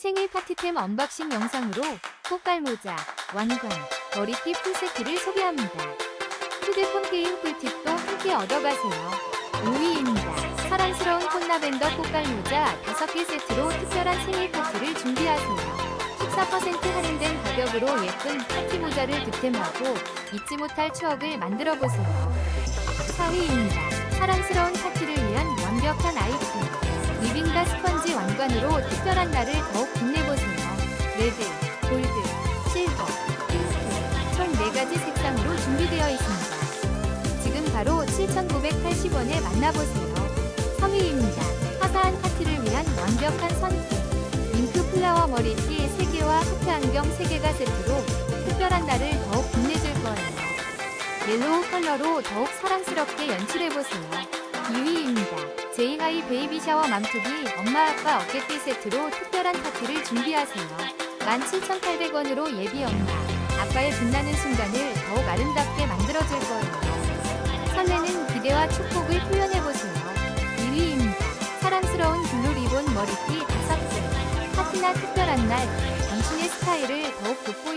생일 파티템 언박싱 영상으로 꽃갈모자, 왕관, 머리띠 풀세트를 소개합니다. 휴대폰 게임 꿀팁도 함께 얻어가세요. 5위입니다. 사랑스러운 콘라벤더 꽃갈모자 5개 세트로 특별한 생일 파티를 준비하세요. 14% 할인된 가격으로 예쁜 파티 모자를 득템하고 잊지 못할 추억을 만들어 보세요. 4위입니다. 사랑스러운 파티를 위한 완벽한 왕관으로 특별한 날을 더욱 빛내보세요. 레드, 골드, 실버, 핑크 총 4가지 색상으로 준비되어 있습니다. 지금 바로 7,980원에 만나보세요. 3위입니다. 화사한 파티를 위한 완벽한 선택. 밍크 플라워 머리띠 3개와 하트 안경 3개가 세트로 특별한 날을 더욱 빛내줄 거예요. 옐로우 컬러로 더욱 사랑스럽게 연출해보세요. 2위입니다. 제이하이 베이비 샤워 맘투비 엄마 아빠 어깨띠 세트로 특별한 파티를 준비하세요. 17,800원으로 예비 엄마, 아빠의 빛나는 순간을 더욱 아름답게 만들어줄 거예요. 설레는 기대와 축복을 표현해보세요. 1위입니다. 사랑스러운 블루 리본 머리띠 5개. 파티나 특별한 날, 당신의 스타일을 더욱 거예요.